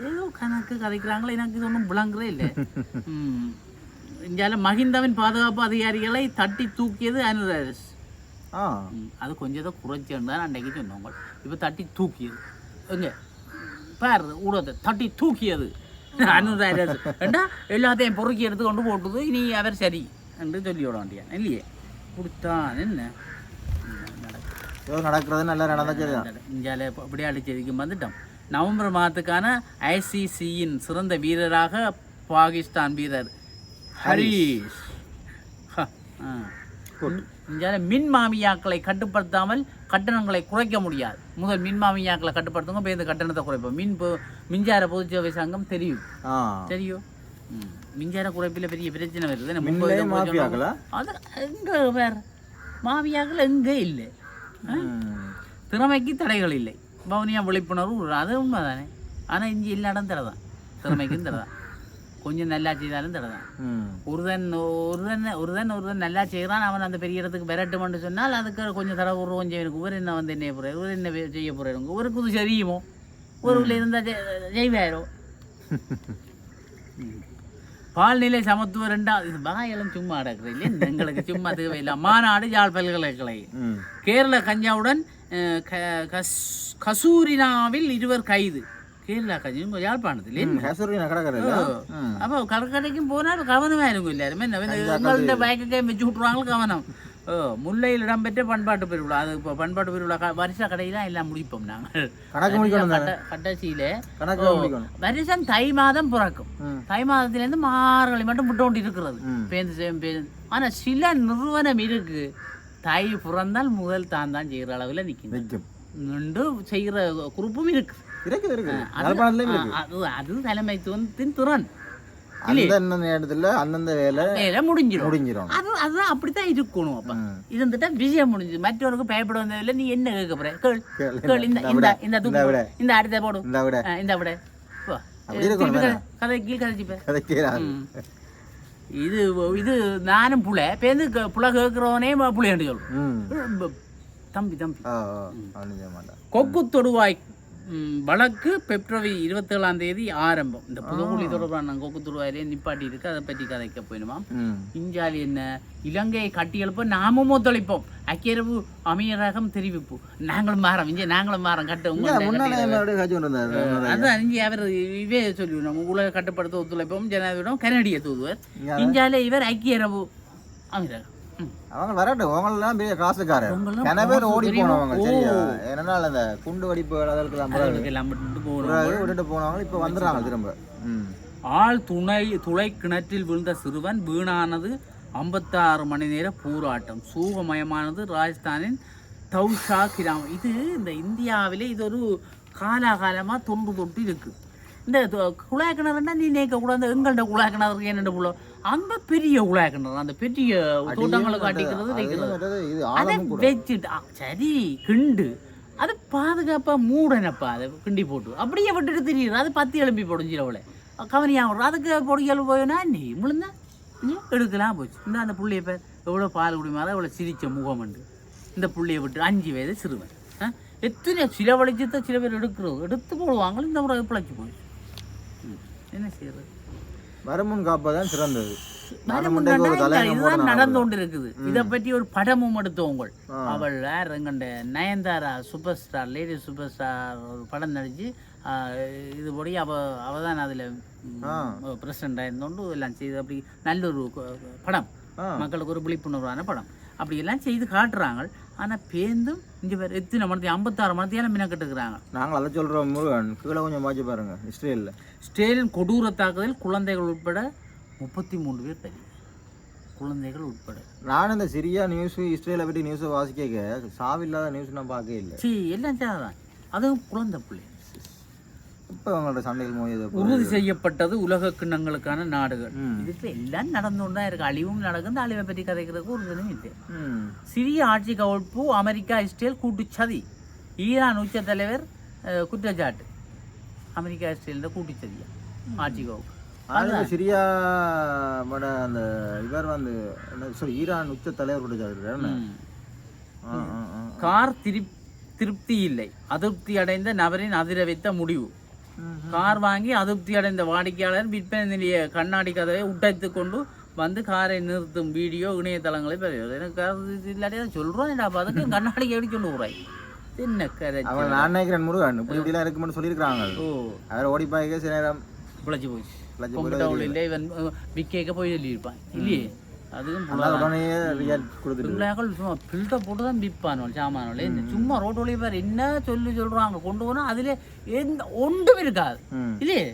S1: ஏதோ கணக்கு கதைக்கிறாங்களே எனக்கு இது ஒன்றும் விளங்குறே இல்லை. இந்தியால மஹிந்தவின் பாதுகாப்பு அதிகாரிகளை தட்டி தூக்கியது அனுராஜ் அது கொஞ்சம் தான் குறைச்சேன்னு தான் அன்றைக்கு சொன்னவங்க இப்போ தட்டி தூக்கியது. எங்க? பார் ஊடகத்தை தட்டி தூக்கியது. அனுராஜ் ஏண்டா? எல்லாத்தையும் பொறுக்கி எடுத்து கொண்டு போட்டது இனி அவர் சரி. என்று சொல்லி விட வேண்டியான் இல்லையே. கொடுத்தான். என்ன.
S2: ஏதோ நடக்கிறது நல்லா நடந்தா சரிதான்
S1: இந்தியாவில் விளையாட்டு செய்திக்கு வந்துட்டோம். நவம்பர் மாதத்துக்கான ஐசிசியின் சிறந்த வீரராக பாகிஸ்தான் வீரர் ஹரீஷ். இந்தியாவில் மின் மாமியாக்களை கட்டுப்படுத்தாமல் கட்டணங்களை குறைக்க முடியாது. முதல் மின் மாமியாக்களை கட்டுப்படுத்துங்க இப்போ இந்த கட்டணத்தை குறைப்போம். மின் மின்சார பொதுச்சேவை சங்கம் தெரியும். தெரியும். மின்சார குறைப்பில் பெரிய பிரச்சனை வருது.
S2: மாஃபியாக்களா?
S1: அது எங்கே வேற? மாமியாக்கள் எங்கே இல்லை. திறமைக்கு தடைகள் இல்லை. வவுனியா விழிப்புணர்வு ஒரு- அது உண்மைதானே? ஆனால் இஞ்சி எல்லா இடம் தடை தான் திறமைக்கும் தடை தான் கொஞ்சம் நல்லா செய்தாலும் தடை தான்
S2: ம்.
S1: ஒருதன் ஒருதன் ஒருதன் ஒருதன் நல்லா செய்கிறான் அவன் அந்த பெரிய இடத்துக்கு விரட்டுமென்று சொன்னால் அதுக்கு கொஞ்சம் தடை ஒரு கொஞ்சம் எனக்கு இவர் என்ன வந்து என்ன போகிறார் இவர் என்ன செய்ய போகிறாரு இவருக்கு இது தெரியுமோ ஒரு இருந்தால் செய்வாரோ. [LAUGHS] பால்நிலை சமத்துவ ரெண்டாவது வாயெல்லாம் சும்மா அடக்குறது இல்லையா? எங்களுக்கு சும்மா தேவையில்லை மாநாடு யாழ் பல்கலைக்கழகம் கேரள கஞ்சாவுடன் கசூரினாவில் இருவர் கைது. கேரளா கஞ்சும் யாழ்ப்பாணத்தில் அப்போ கடற்கரைக்கும் போனால் கவனமா இருக்கும் எல்லாருமே. பேக்கை வச்சு விட்ருவாங்க கவனம். முல்லையில் இடம்பெற்ற பண்பாட்டு பெருவிழா. அது இப்போ பண்பாட்டு பெருவிழா. வருஷ கடையெல்லாம் எல்லாம் முடிப்போம் நாங்கள்.
S2: முடிக்கணும்
S1: வருஷம் தை மாதம் பிறக்கும். தை மாதத்துலேருந்து மார்கழி மட்டும் விட்டு கொண்டு இருக்கிறது. பேருந்து ஆனால் சில நிறுவனம் இருக்கு. தை பிறந்தால் முதல் தான் தான் செய்கிற அளவில் நிற்கும். நின்று செய்கிற குரூப்பும் இருக்கு. அது அது தலைமைத்துவத்தின் திறன்.
S2: அந்தந்த நேரத்துல அந்தந்த வேலை
S1: வேலை முடிஞ்சிடும்.
S2: முடிஞ்சிடும்.
S1: அது அதுதான் அப்படித்தான் இருக்கணும் அப்ப. இருந்துட்டா விஷயம் முடிஞ்சு. மற்றவருக்கு பயப்பட வந்ததில்லை நீ என்ன கேட்க போற? கேள்.
S2: கேள்.
S1: இந்த
S2: இந்த
S1: இந்த தூக்கு. இந்த அடுத்த போடு.
S2: இந்த விட.
S1: இந்த விட. கதை- கீழ் கதைச்சிப்ப
S2: அதை கேளாது
S1: இது இது நானும் புல பேருந்து புல கேட்கிறவனே புள்ளையாண்டு சொல்லும் தம்பி தம்பி. கொக்கு தொடுவாய். வழக்கு பிப்ரவரி இருபத்தேழாம் தேதி ஆரம்பம். இந்த புதுக்குழி தொடர்பான கொக்குத்துருவாயிலே நிப்பாட்டி இருக்கு அதை பற்றி கதைக்க போயிடுமாம்.
S2: ம்.
S1: இஞ்சாலி என்ன? இலங்கையை கட்டி எழுப்ப நாமும் ஒத்துழைப்போம். அக்கிரவு அமீரகம் தெரிவிப்பு. நாங்களும் மாறோம். இங்கே நாங்களும் மாறோம். கட்ட அதான் இங்கே அவர் இவே சொல்லி நம்ம உலக கட்டுப்படுத்த ஒத்துழைப்போம். ஜனாதிபதியிடம் கனடிய தூதுவர். இஞ்சால இவர் ஐக்கிய அரபு அமீரகம். ம்.
S2: அவங்க வரட்டும் அவங்கெல்லாம் பெரிய
S1: அவங்கெல்லாம்
S2: கன பேர் ஓடி? போனவங்க. சரியா? ஏன்னா அந்த குண்டு வெடிப்பு
S1: எல்லாம் விட்டுட்டு
S2: போனவங்க. இப்போ வந்துடுறாங்க திரும்ப.
S1: ஆள் துணை துளை கிணற்றில் விழுந்த சிறுவன் வீணானது ஐம்பத்தாறு மணி நேர போராட்டம். சூகமயமானது ராஜஸ்தானின் தௌஷா கிராமம் இது இந்த இந்தியாவிலே இது ஒரு காலாகாலமாக தொன்று தொட்டு இருக்கு. இந்த குழாய் கிணறுனா நீ நினைக்க கூடாது எங்கள்ட குழாய் கிணறு என்னென்ன புள்ள? அந்த பெரிய குழாய் கிணறு அந்த பெரிய தோட்டங்களுக்கு அடிக்கிறது
S2: இது
S1: அதை
S2: கூட.
S1: வச்சுட்டு சரி கிண்டு. அது பாதுகாப்பா மூடனப்பா அதை கிண்டி போட்டு. அப்படியே விட்டுட்டு தெரியுது அது பத்தி எழுப்பி போடும் சிலவுல கவனியாக அதுக்கு பொடியல் போயினா நீ முழுந்தா நீ எடுக்கலாம் போச்சு. இந்த அந்த புள்ளைய பேர் எவ்வளோ பால் குடிமாத எவ்வளோ சிரிச்ச முகம் உண்டு. இந்த புள்ளைய விட்டு அஞ்சு வயது சிறுவன்? எத்தனை சில வளைச்சத்தை சில பேர் எடுக்கிறது எடுத்து போடுவாங்க இந்த முறை பிழைச்சி போயிடுச்சு. என்ன செய்யறது?
S2: வருமுன் காப்பதான் சிறந்தது.
S1: நடந்து கொண்டு இருக்குது இதை பற்றி ஒரு படமும் எடுத்தவங்க. அவள் வேற எங்கண்ட Nayanthara super star lady super star ஒரு படம் நடிச்சு இது படி அவ அவ தான் அதில். பிரசிடண்டாக இருந்தோண்டு எல்லாம் செய்து அப்படி நல்ல ஒரு படம். மக்களுக்கு ஒரு விழிப்புணர்வான படம். அப்படி எல்லாம் செய்து காட்டுறாங்க. ஆனால் பேந்தும் இங்கே வேறு எத்தனை மணி ஐம்பத்தாறு மணித்தியாலும் மினக்கட்டுக்கிறாங்க
S2: நாங்கள் அதை சொல்கிறோம் முருகன். கீழே கொஞ்சம் வாட்சி பாருங்க இஸ்ரேலில்.
S1: ஸ்டேலின் கொடூர தாக்குதல் குழந்தைகள் உட்பட முப்பத்தி மூணு பேர் பலி. குழந்தைகள் உட்பட.
S2: நான் இந்த சிரியா நியூஸ் இஸ்ரேலை பற்றி நியூஸை வாசிக்க சாவில்லாத நியூஸ் நான் பார்க்கவே இல்லை.
S1: சீ எல்லாம் சேதான் அதுவும் குழந்தை பிள்ளை.
S2: இப்போ அவங்களோட சண்டைகள் மோதியது
S1: உறுதி செய்யப்பட்டது உலக கிண்ணங்களுக்கான நாடுகள். இதுக்கு எல்லாம் நடந்து கொண்டு தான் இருக்கு. அழிவும் நடக்குது அழிவை பற்றி கதைக்கிறதுக்கு ஒரு இதுவும் இல்லை.
S2: ம்.
S1: சிறிய ஆட்சி கவிழ்ப்பு அமெரிக்கா இஸ்ரேல் கூட்டுச்சதி. ஈரான் உச்ச தலைவர் குற்றச்சாட்டு. அமெரிக்கா இஸ்ரேலில் கூட்டுச்சதியா? ஆட்சி கவிழ்ப்பு
S2: ஆனால் சிரியா மட அந்த இவர் வந்து சாரி ஈரான் உச்ச தலைவர்.
S1: கார் திருப் திருப்தி இல்லை. அதிருப்தி அடைந்த நபரின் அதிர வைத்த முடிவு. கார் வாங்கி அதிருப்தி அடைந்த வாடிக்கையாளர் விற்பனை நிலைய கண்ணாடி கதவை உடைத்து கொண்டு வந்து காரை நிறுத்தும் வீடியோ இணையதளங்களை பதிவு எனக்கு சொல்கிறோம் அப்போ அதுக்கு கண்ணாடி எப்படி கொண்டு போகிறாய் என்ன கரை
S2: அவன் நான் நினைக்கிறேன் முருகன் இப்படி இப்படிலாம் இருக்குமென்னு சொல்லியிருக்கிறாங்க.
S1: ஓ.
S2: அவர் ஓடி பாய்க்க சில நேரம்
S1: பிழைச்சி போச்சு. இல்லை இவன் விக்கேக்க போய் சொல்லியிருப்பான். இல்லையே? அதுவும் பிள்ளைகள் சும்மா ஃபில்டர் போட்டு தான் விற்பானோல் சாமானோல் சும்மா ரோட்டு வழியே பேர் என்ன சொல்லி சொல்கிறாங்க கொண்டு போனால் அதில் எந்த ஒன்றும் இருக்காது இல்லையே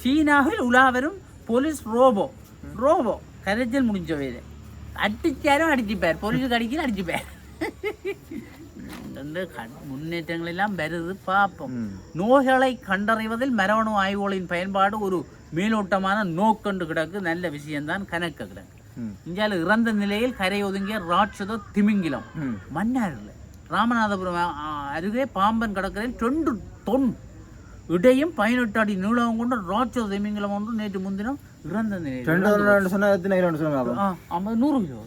S1: சீனாவில் உலாவரும் போலீஸ் ரோபோ ரோபோ கரைச்சல் முடிஞ்ச வேறு அடிச்சாரும் அடிச்சுப்பார் போலீஸுக்கு அடிக்கல அடிச்சுப்பார் முன்னேற்றங்கள் எல்லாம் வருது பார்ப்போம் நோய்களை கண்டறிவதில் மரபணு ஆய்வுகளின் பயன்பாடு ஒரு மேலோட்டமான நோக்கண்டு கிடக்கு நல்ல விஷயம்தான் கணக்க கிடக்கு. இந்தியாவில் இறந்த நிலையில் கரை ஒதுங்கிய ராட்சத திமிங்கிலம். மன்னாரில் ராமநாதபுரம் அருகே பாம்பன் கடற்கரையில் ரெண்டு தொன் இடையும் பதினெட்டு அடி நீளம் கொண்ட ராட்சத திமிங்கிலம் ஒன்று நேற்று முன்தினம் இறந்த நிலையில். ஐம்பது நூறு கிலோ.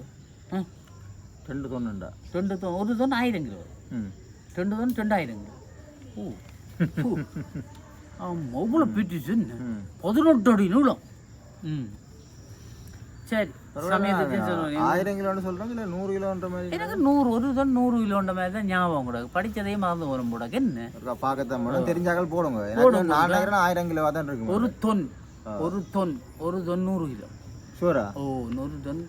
S2: ரெண்டு தொண்ணுண்டா
S1: ரெண்டு? தொன் ஒரு தொன் ஆயிரம் கிலோ. ரெண்டு தொன் ரெண்டாயிரம் கிலோ. ஓ [LAUGHS] அவ்வளோ பிடிச்சு
S2: ம்.
S1: பதினெட்டு அடி நீளம். ம். சரி
S2: ஆயிரம் கிலோன்னு சொல்றாங்க இல்ல நூறு கிலோன்ற மாதிரி
S1: எனக்கு நூறு ஒரு தான் நூறு கிலோன்ற மாதிரி தான் ஞாபகம் கூட படித்ததே மறந்து வரும் கூட என்ன?
S2: பார்க்கத்தான் மேடம் தெரிஞ்சாக்கள் போடுங்க. நினைக்கிறேன் ஆயிரம் கிலோ தான் இருக்கு
S1: ஒரு தொன் ஒரு தொன் ஒரு தொன் நூறு கிலோ.
S2: ஷூரா
S1: ஓ நூறு தொன்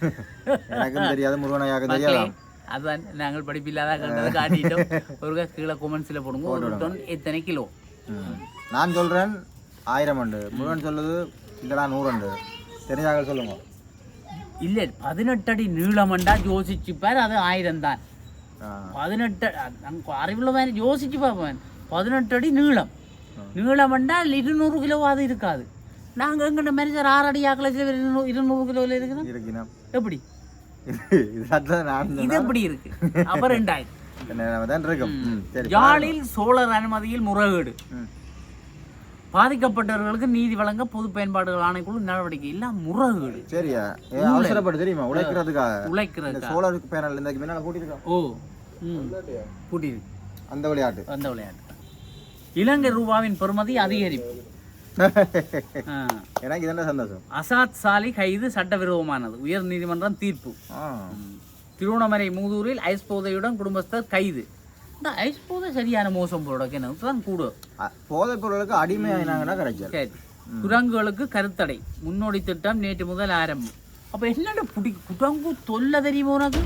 S1: [LAUGHS]
S2: எனக்கும் தெரியாது முருகனையாக தெரியாதாம்
S1: அதான் நாங்கள் படிப்பில்லாத கண்டதை காட்டிட்டோம். ஒரு கீழே கொமெண்ட்ஸில் போடுங்க. ஒரு தொன் எத்தனை கிலோ.
S2: நான் சொல்றேன் ஆயிரம் உண்டு முருகன் சொல்லுது இல்லடா நூறு உண்டு தெரிஞ்சாக்கள் சொல்லுங்க.
S1: இல்லை பதினெட்டு அடி நீளமண்டா யோசிச்சுப்பார் அது ஆயிரம் தான். பதினெட்டு அறிவுள்ள மாதிரி யோசிச்சு பார்ப்பேன் பதினெட்டு அடி நீளம். நீளம் என்றால் இருநூறு கிலோவாது இருக்காது. நாங்கள் எங்கிட்ட மேனேஜர் ஆறு அடி ஆக்கல இருநூறு கிலோவில் இருக்குது? எப்படி?
S2: இது
S1: எப்படி இருக்கு? அப்ப ரெண்டாயிரம். யாழில் சோழர் அனுமதியில் முறைகேடு. பாதிக்கப்பட்டவர்களுக்கு நீதி வழங்க பொது பயன்பாடுகள் ஆணைக்குழு நடவடிக்கை இல்ல முறைகேடு.
S2: சரியா? அவசரப்பட்டு தெரியுமா? உழைக்கிறதுக்காக.
S1: உழைக்கிறது
S2: சோலாருக்கு பேனல் இந்த பின்னால கூட்டிருக்கோம்
S1: ஓ கூட்டியிருக்கு
S2: அந்த விளையாட்டு.
S1: அந்த விளையாட்டு. இலங்கை ரூபாவின் பெறுமதி அதிகரிப்பு. [LAUGHS]
S2: எனக்கு இதென்ன சந்தோஷம்.
S1: அசாத் சாலி கைது சட்டவிரோதமானது. உயர் நீதிமன்றம் தீர்ப்பு. திருவண்ணாமலை மூதூரில் ஐஸ் போதையுடன் குடும்பஸ்தர் கைது. இந்த ஐஸ் போதை சரியான மோசம் போடுறதுக்கு என்ன? தான் கூடும்
S2: அ- போதைப் பொருளுக்கு அடிமையானாங்கன்னா கிடைச்சல்
S1: சரி. குரங்குகளுக்கு கருத்தடை. முன்னோடி திட்டம் நேற்று முதல் ஆரம்பம். அப்போ என்னடா புடி குரங்கு தொல்லை தெரியுமோ உனக்கு?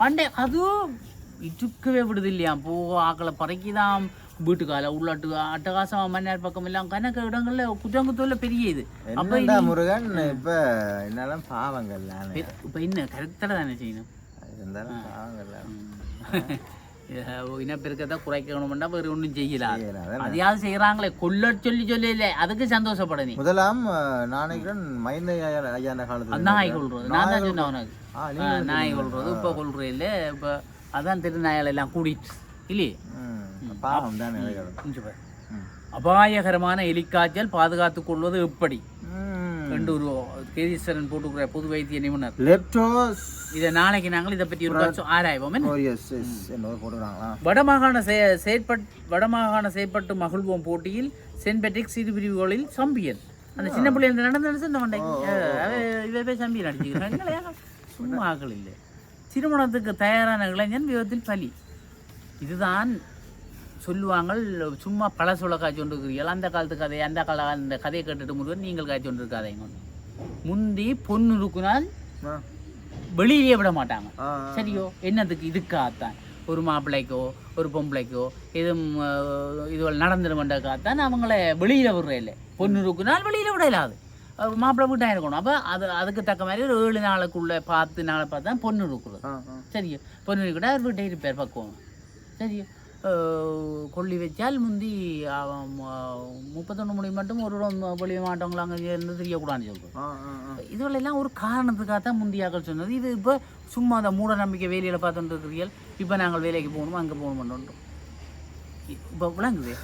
S1: அண்டே அதுவும் இட்டுக்கவே விடுது இல்லையா போ ஆக்களை பறக்கிதான் வீட்டுக்கால உள்ளாட்டு அட்டகாசம் மன்னார் பக்கம் எல்லாம் கணக்கு இடங்கள்ல குரங்கு தொல்லை பெரிய இது அப்போ
S2: முருகன்? இப்ப என்னெல்லாம் பாவங்கள்.
S1: இப்போ என்ன கருத்தடை தானே செய்யணும்?
S2: இருந்தாலும் பாவங்கள்
S1: இனப்பெருக்கத்தை குறைக்கணும்னா வேறு ஒன்றும் செய்யலாம். அதையாவது செய்யறாங்களே கொல்ல சொல்லி சொல்லி இல்லை அதுக்கு சந்தோஷப்பட நீ.
S2: முதலாம் நாணயகன் மைந்த ஐயா காலத்துல
S1: நாய் கொள்றது நான் தான் சொன்னேன் உனக்கு. நாய் கொள்றது இப்போ கொள்றது இல்லை இப்போ அதான் திருநாயால் எல்லாம் கூடிட்டு. இல்லையே?
S2: பாவம் தானே.
S1: அபாயகரமான எலிக்காய்ச்சல் பாதுகாத்துக் கொள்வது எப்படி. ரெண்டு ஒரு கேதீஸ்வரன் போட்டுக்கிற பொது வைத்திய நிபுணர்.
S2: லெப்டோஸ்.
S1: இதை நாளைக்கு நாங்கள் இதை பற்றி ஒரு ஆராய்வோம். வடமாகாண செய- செயற்பட் வடமாகாண செயற்பட்டு மகிழ்வோம் போட்டியில் சென்ட் பேட்ரிக் சிறு பிரிவுகளில் சாம்பியன். அந்த சின்ன பிள்ளைங்க நடந்து மண்டை இவை போய் சாம்பியன் அடிச்சுக்கிறாங்க சும்மா [LAUGHS] ஆக்கள் இல்லை திருமணத்துக்கு தயாரான இளைஞன் விபத்தில் பலி. இதுதான் சொல்லுவாங்கள் சும்மா பல சொல்ல காய்ச்சி கொண்டு இருக்கிறீர்கள் அந்த காலத்து கதை அந்த கால அந்த கதையை கேட்டுட்டு முருகன் நீங்கள் காய்ச்சி கொண்டு இருக்காதீங்க முந்தி பொண்ணு இருக்குனால். வெளியிலே விட மாட்டாங்க. சரியோ? என்னத்துக்கு இதுக்காகத்தான். ஒரு மாப்பிள்ளைக்கோ ஒரு பொம்பளைக்கோ எதுவும் அஹ், இது நடந்துருமண்டக்காகத்தான் அவங்கள வெளியில் விடுற இல்லை. பொண்ணு இருக்குனால் வெளியில் விட இல்லாது மாப்பிள்ளை வீட்டாக இருக்கணும். அப்போ அது அதுக்கு தக்க மாதிரி ஒரு ஏழு நாளுக்குள்ளே பார்த்து நாளை பார்த்து பொண்ணு இருக்கிறது. சரியோ? பொண்ணு கூட வீட்டை இருப்பார் பக்குவம். சரியோ? கொல்லி வச்சால் முந்தி முப்பத்தொன்று மணி மட்டும் ஒரு வெளியே மாட்டவங்கள அங்கே இருந்து தெரியக்கூடாதுன்னு சொல்கிறோம். இதுவெல்லாம் ஒரு காரணத்துக்காக தான் முந்தியாக்கள் சொன்னது. இது இப்போ சும்மா அந்த மூட நம்பிக்கை வேலையில் பார்த்துட்டு இருக்கிறீர்கள். இப்போ நாங்கள் வேலைக்கு போகணும் அங்கே போகணும்ன்றோம் இப்போ விளங்குது.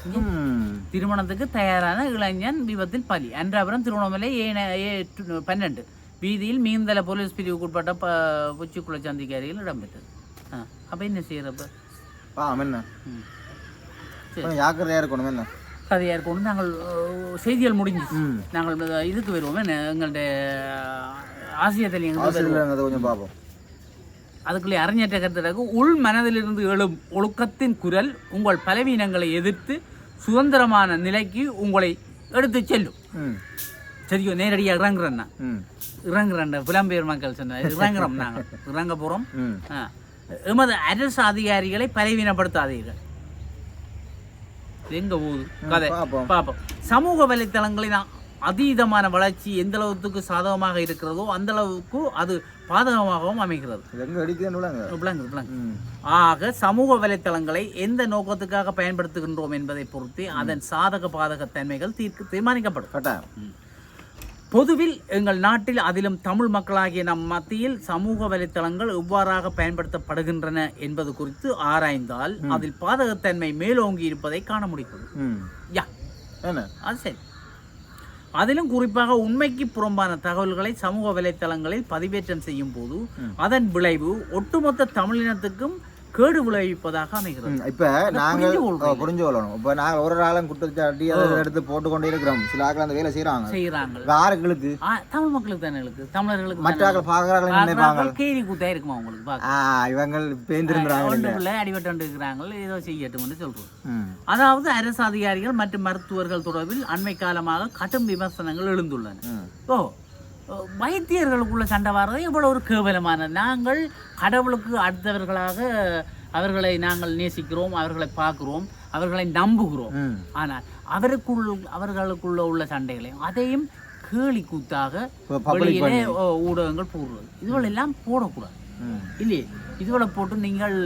S1: திருமணத்துக்கு தயாரான இளைஞன் விபத்தில் பலி. அன்றாபுரம் திருவண்ணாமலை ஏ ந- ஏ பன்னெண்டு. வீதியில் மீந்தல போலீஸ் பிரிவுக்குட்பட்ட ப உச்சிக்குள சந்திக்கு அருகில் இடம்பெற்றது. ஆ அப்போ என்ன செய்யறப்ப
S2: பாவம் என்ன
S1: ம். சரி.
S2: கொஞ்சம் ஜாக்கிரதையா இருக்கணும் என்ன
S1: கதையாக இருக்கணும். நாங்கள் செய்திகள் முடிஞ்சு. நாங்கள் இதுக்கு வருவோம் என்ன எங்கள்கிட்ட எங்களுக்கு
S2: அதை கொஞ்சம் பார்ப்போம்.
S1: அதுக்குள்ளே கருத்துக்கு உள் மனதிலிருந்து எழும் ஒழுக்கத்தின் குரல் உங்கள் பலவீனங்களை எதிர்த்து சுதந்திரமான நிலைக்கு உங்களை எடுத்துச் செல்லும். சரியோ நேரடியாக இறங்குறேன்னா.
S2: ம்.
S1: இறங்குறேன் புலம்பெயர் மக்கள் சொன்ன இறங்குறோம் நாங்கள். இறங்க போகிறோம்
S2: ம்.
S1: எமது அரசு அதிகாரிகளை பலவீனப்படுத்தாதீர்கள். எங்க போகுது கதை.
S2: பார்ப்போம்
S1: சமூக வலைத்தளங்களின் அதீதமான வளர்ச்சி எந்த அளவுக்கு சாதகமாக இருக்கிறதோ அந்த அளவுக்கு அது பாதகமாகவும் அமைகிறது. ஆக சமூக வலைத்தளங்களை எந்த நோக்கத்துக்காக பயன்படுத்துகின்றோம் என்பதை பொறுத்து அதன் சாதக பாதக தன்மைகள் தீர்க்க தீர்மானிக்கப்படும்.
S2: கட்டாயம்.
S1: பொதுவில் எங்கள் நாட்டில் அதிலும் தமிழ் மக்களாகிய நம் மத்தியில் சமூக வலைத்தளங்கள் எவ்வாறாக பயன்படுத்தப்படுகின்றன என்பது குறித்து ஆராய்ந்தால் அதில் பாதகத்தன்மை மேலோங்கி இருப்பதை காண முடிகிறது. யா. அது சரி. அதிலும் குறிப்பாக உண்மைக்கு புறம்பான தகவல்களை சமூக வலைத்தளங்களில் பதிவேற்றம் செய்யும் போது அதன் விளைவு ஒட்டுமொத்த தமிழினத்துக்கும் கேடு விளைவிப்பதாக அமைகிறது.
S2: இப்ப நாங்கள்
S1: புரிஞ்சு
S2: கொள்ளணும். இப்ப நாங்கள் ஒரு ஆளும் குற்றச்சாட்டி அதை எடுத்து போட்டு கொண்டே இருக்கிறோம். சில ஆட்கள் அந்த வேலை
S1: செய்கிறாங்க
S2: யாருகளுக்கு
S1: ஆ, தமிழ் மக்களுக்கு தானே இருக்கு தமிழர்களுக்கு
S2: மற்ற ஆட்கள் பார்க்கறாங்க நினைப்பாங்க
S1: கேலி கூத்தா இருக்குமா
S2: இவங்கள் பேந்திருந்துறாங்க
S1: ஒன்று பிள்ளை அடிபட்டு இருக்கிறாங்க ஏதோ செய்யட்டும்னு சொல்றோம்
S2: ம்.
S1: அதாவது அரசு அதிகாரிகள் மற்றும் மருத்துவர்கள் தொடர்பில் அண்மை காலமாக கடும் விமர்சனங்கள் எழுந்துள்ளன. ஓ வைத்தியர்களுக்குள்ள சண்டை வர்றது இவ்வளவு ஒரு கேவலமான. நாங்கள் கடவுளுக்கு அடுத்தவர்களாக அவர்களை நாங்கள் நேசிக்கிறோம் அவர்களை பார்க்கிறோம் அவர்களை நம்புகிறோம். ஆனால் அவருக்குள் அவர்களுக்குள்ள உள்ள சண்டைகளையும் அதையும் கேலி கூத்தாக வெளியிலே ஊடகங்கள் போடுறது. இதுவெல்லாம் போடக்கூடாது. இல்லையே? இதுவளை போட்டு நீங்கள்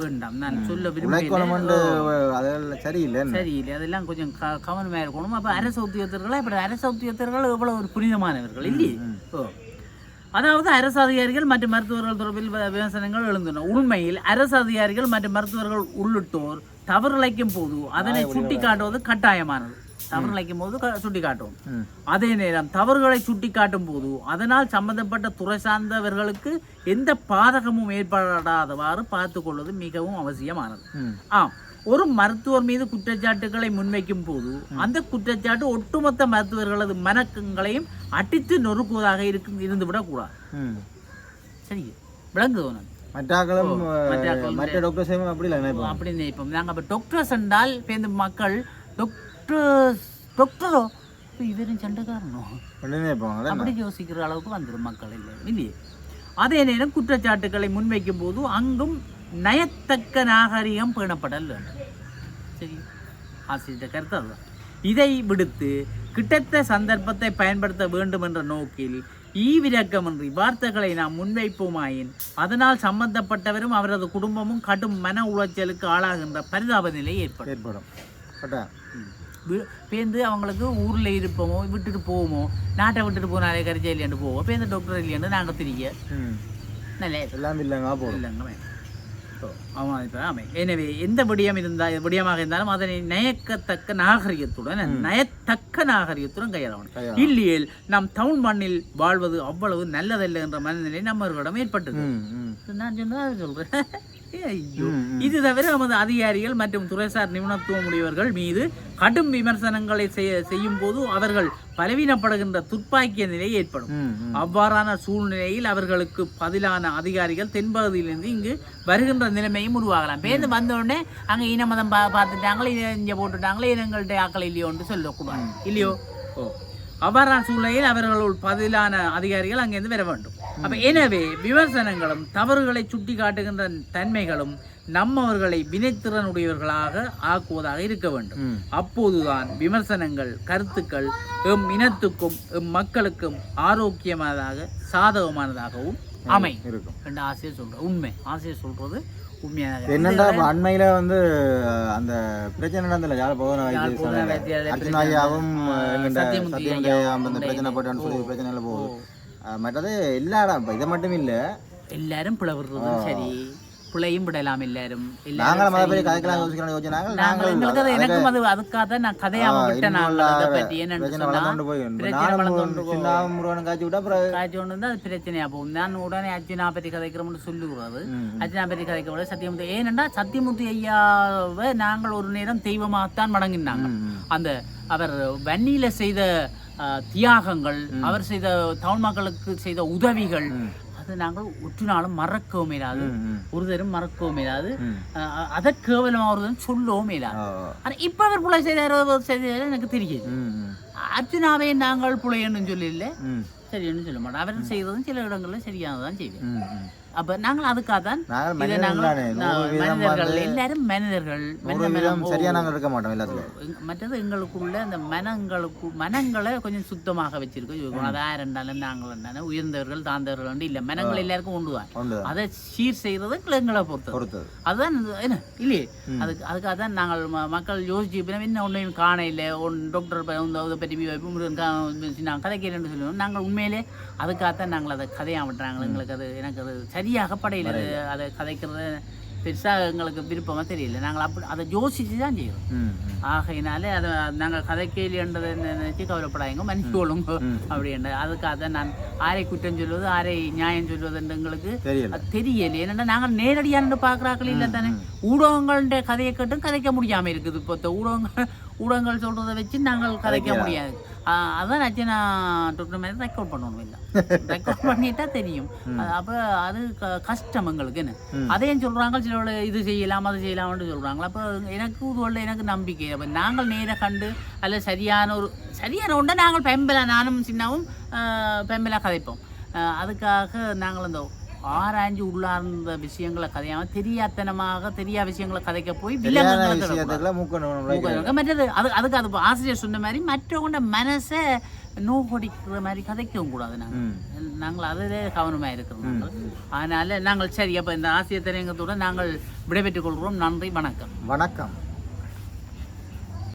S1: வேண்டாம். நான் சொல்ல விரும்புகிறேன்.
S2: சரியில்லை
S1: சரியில்லை. அதெல்லாம் கொஞ்சம் கவனமாக இருக்கணும். அப்போ அரசு உத்தியோகத்தர்களா இப்படி அரசு உத்தியோகத்தர்கள் எவ்வளோ ஒரு புனிதமானவர்கள் இல்லையே? ஓ. அதாவது அரசு அதிகாரிகள் மற்றும் மருத்துவர்கள் தொடர்பில் விமர்சனங்கள் எழுந்தன. உண்மையில் அரசு அதிகாரிகள் மற்றும் மருத்துவர்கள் உள்ளிட்டோர் தவறு இழைக்கும் போது அதனை சுட்டி காட்டுவது கட்டாயமானது. தவறு போது சுட்டி காட்டுவோம்
S2: ம்.
S1: அதே நேரம் தவறுகளை சுட்டி காட்டும் போது அதனால் சம்பந்தப்பட்ட துறை சார்ந்தவர்களுக்கு எந்த பாதகமும் ஏற்படாதவாறு பார்த்து கொள்வது மிகவும் அவசியமானது. ஆம். ஒரு மருத்துவர் மீது குற்றச்சாட்டுகளை முன்வைக்கும் போது அந்த குற்றச்சாட்டு ஒட்டுமொத்த மருத்துவர்களது மனக்கங்களையும் அடித்து நொறுக்குவதாக இருக்கு இருந்துவிடக் கூடாது
S2: ம்.
S1: சரி. விளங்குது
S2: மற்றாக்களும் மற்ற டாக்டர்ஸையும் அப்படி இல்லை நினைப்போம்
S1: அப்படி நினைப்போம். நாங்கள் இப்போ டாக்டர்ஸ் என்றால் இப்போ இந்த மக்கள் டாக்டரோ இப்போ இவரும் சண்டைக்காரனோ? அப்படி யோசிக்கிற அளவுக்கு வந்துடும் மக்கள் இல்லை இல்லையே? அதே நேரம் குற்றச்சாட்டுகளை முன்வைக்கும் போது அங்கும் நயத்தக்க நாகரிகம் பேணப்படல் வேண்டும். சரி ஆசிரியர் கருத்து அதுதான். இதை விடுத்து கிட்டத்த சந்தர்ப்பத்தை பயன்படுத்த வேண்டும் என்ற நோக்கில் ஈவிரக்கமின்றி வார்த்தைகளை நாம் முன்வைப்போமாயின் அதனால் சம்பந்தப்பட்டவரும் அவரது குடும்பமும் கடும் மன உளைச்சலுக்கு ஆளாகின்ற பரிதாப நிலை ஏற்படும்.
S2: ஏற்படும்.
S1: பேந்து அவங்களுக்கு ஊரில் இருப்போமோ விட்டுட்டு போவோமோ நாட்டை விட்டுட்டு போனாலே கரிச்சா இல்லையாண்டு போவோம். பேருந்து டாக்டர் இல்லையாண்டு நாங்கள் திரிய நல்ல
S2: எல்லாம் இல்லைங்க போதும்.
S1: இல்லைங்க ஆமாம் இப்போ ஆமாம் எனவே எந்த விடயம் இருந்தால் விடயமாக இருந்தாலும் அதனை நயக்கத்தக்க நாகரிகத்துடன் நயத்தக்க நாகரிகத்துடன் கையாளணும். இல்லையேல் நாம் டவுன் மண்ணில் வாழ்வது அவ்வளவு நல்லதல்ல என்ற மனநிலை நம்மவர்களிடம் ஏற்பட்டது. நான் சொன்னது அதை சொல்றேன். [LAUGHS] ஐயோ. இது தவிர நமது அதிகாரிகள் மற்றும் துறைசார் நிபுணத்துவம் உடையவர்கள் மீது கடும் விமர்சனங்களை செய்ய செய்யும் போது அவர்கள் பலவீனப்படுகின்ற துப்பாக்கிய நிலை ஏற்படும். அவ்வாறான சூழ்நிலையில் அவர்களுக்கு பதிலான அதிகாரிகள் தென்பகுதியிலிருந்து இங்கு வருகின்ற நிலைமையும் உருவாகலாம். பேருந்து வந்த உடனே அங்கே இன மதம் பா பார்த்துட்டாங்களே இதை இங்கே போட்டுட்டாங்களே எங்கள்கிட்ட ஆக்கள் இல்லையோன்னு சொல்லக்கூடாது. இல்லையோ? ஓ. அவ்வாறான சூழ்நிலையில் அவர்களுள் பதிலான அதிகாரிகள் அங்கிருந்து வர வேண்டும். அப்ப எனவே விமர்சனங்களும் தவறுகளை சுட்டி காட்டுகின்ற தன்மைகளும் நம்மவர்களை வினைத்திறனுடையவர்களாக ஆக்குவதாக இருக்க வேண்டும். அப்போதுதான் விமர்சனங்கள் கருத்துக்கள் எம் இனத்துக்கும் எம் மக்களுக்கும் ஆரோக்கியமானதாக சாதகமானதாகவும் அமை
S2: இருக்கும்.
S1: ரெண்டு ஆசிரியர் சொல்ற உண்மை. ஆசிரியர் சொல்றது உண்மையாக
S2: என்னண்டா அண்மையில வந்து அந்த பிரச்சனை நடந்தல யாழ் ஐயாவும்
S1: ஐயாவும்
S2: ஐயா அந்த பிரச்சனை போட்டான்னு சொல்லி பிரச்சனையில போகுது. மற்றது எல்லா இடம் இப்ப இதை மட்டும் இல்ல.
S1: எல்லாரும் பிளவுறதும் சரி. பிழையும் விடலாம் எல்லாரும் எல்லாரும்
S2: பற்றி
S1: சரி
S2: கதைக்கலாம் யோசிக்கிறோம் யோசிச்சு நாங்கள்
S1: நாங்கள் எங்களுக்கு அது எனக்கும் அது அதுக்காக தான் நான் கதையாம விட்டேன் நாங்கள் அதை பற்றி என்னன்னு
S2: பிரச்சனை
S1: சொன்னா
S2: வளர்ந்து போய்
S1: பிரச்சனை வளர்ந்து
S2: நானும் சின்ன முருகனும் காய்ச்சி விட்டா அப்புறம்
S1: காய்ச்சி கொண்டு வந்து அது பிரச்சனையா போகும் நான் உடனே அர்ஜுனா பற்றி கதைக்கிறோம்னு சொல்லுகிறது அர்ஜுனா பற்றி கதைக்க விட சத்தியமூர்த்தி ஏனென்றா சத்தியமூர்த்தி ஐயாவை நாங்கள் ஒரு நேரம் தெய்வமாகத்தான் வணங்கினாங்க
S2: ம், ம்.
S1: அந்த அவர் வன்னியில செய்த தியாகங்கள் அவர் செய்த தமிழ் மக்களுக்கு செய்த உதவிகள் அது நாங்கள் ஒற்று நாளும் மறக்கவும் இயலாது. ஒரு தரம் மறக்கவும் இயலாது அதை கேவலமாக ஒரு தரம் சொல்லவும் இயலாது
S2: ஆ,
S1: ஆனா இப்ப அவர் புலை செய்தாரோ செய்தாரோ எனக்கு தெரியுது. அர்ஜுனாவே நாங்கள் புலையன்னு சொல்லல சரின்னு சொல்ல மாட்டோம். அவர் செய்வதும் சில இடங்களில் சரியானதான் செய்வேன். அப்ப நாங்கள் அதுக்காக தான்.
S2: மனிதர்கள் வந்து-
S1: எல்லாரும் மனிதர்கள்.
S2: சரியா நாங்கள் இருக்க மாட்டோம் எல்லாத்துலயும்.
S1: மற்றது எங்களுக்குள்ள அந்த மனங்களுக்கு மனங்களை கொஞ்சம் சுத்தமாக வச்சிருக்கோம். அது யார் இருந்தாலும் நாங்கள் இருந்தாலும் உயர்ந்தவர்கள் தாழ்ந்தவர்கள் இல்லை மனங்கள் எல்லாருக்கும் உண்டு தான்.
S2: ஒன்று
S1: அதை சீர் செய்யறது எங்களை பொறுத்தது. அதுதான் என்ன இல்லையே? அதுக்கு அதுக்காக தான் நாங்கள் மக்கள் யோசிச்சு என்ன ஒன்றையும் காண இல்லை ஒன் டாக்டர் இதை பற்றி நான் கதைக்கிறேன்னு சொல்லுவோம். நாங்கள் உண்மையிலே அதுக்காகத்தான் நாங்கள் அதை கதையாக விட்டுறாங்க. எங்களுக்கு அது எனக்கு அது சரியாக படையில அது கதைக்கிறது பெருசாக எங்களுக்கு விருப்பமாக தெரியல. நாங்கள் அப்படி அதை யோசிச்சு தான் செய்கிறோம். ஆகையினாலே அதை நாங்கள் கதை கேள்வின்றதை நினைச்சு கவலைப்படாதீங்க மன்னிச்சு கொள்ளுங்க அப்படின்ற அதுக்காக தான் நான் ஆரை குற்றம் சொல்வது ஆரை நியாயம் சொல்வதுன்ற எங்களுக்கு
S2: தெரியல.
S1: ஏன்னா நாங்கள் நேரடியாக பார்க்குறாக்கள் இல்லை தானே. ஊடகங்கள்ன்ற கதையை கேட்டும் கதைக்க முடியாம இருக்குது. இப்போ ஊடகங்கள் ஊடகங்கள் சொல்றதை வச்சு நாங்கள் கதைக்க முடியாது. அதான் ஆச்சு நான் டாக்டர் மாதிரி ரெக்கார்ட் பண்ணணும் இல்லை. ரெக்கார்ட் பண்ணிட்டா தெரியும். அப்போ அது கஷ்டம் எங்களுக்கு என்ன? அதையும் சொல்றாங்க சில இது செய்யலாம் அது செய்யலாம்னு சொல்றாங்க அப்போ எனக்கு இதுவள்ள எனக்கு நம்பிக்கை. அப்போ நாங்கள் நேராக கண்டு அல்ல சரியான ஒரு சரியான ஒன்றை நாங்கள் பெம்பலா நானும் சின்னாவும் பெம்பலா கதைப்போம். அதுக்காக நாங்கள் அந்த ஆராய்ஞ்சு உள்ளார்ந்த விஷயங்களை கதையாம தெரியாத்தனமாக தெரியாத விஷயங்களை கதைக்க போய் மற்றது அது அதுக்கு அது ஆசிரியர் சொன்ன மாதிரி மற்றவங்க மனசை நோக்கடிக்கிற மாதிரி கதைக்கவும் கூடாது நாங்கள் நாங்கள் அதில் கவனமாக இருக்கிறோம் நாங்கள். அதனால நாங்கள் சரி அப்போ இந்த ஆசிரியர் திரையங்கத்தோட நாங்கள் விடைபெற்றுக் கொள்கிறோம். நன்றி வணக்கம்.
S2: வணக்கம்.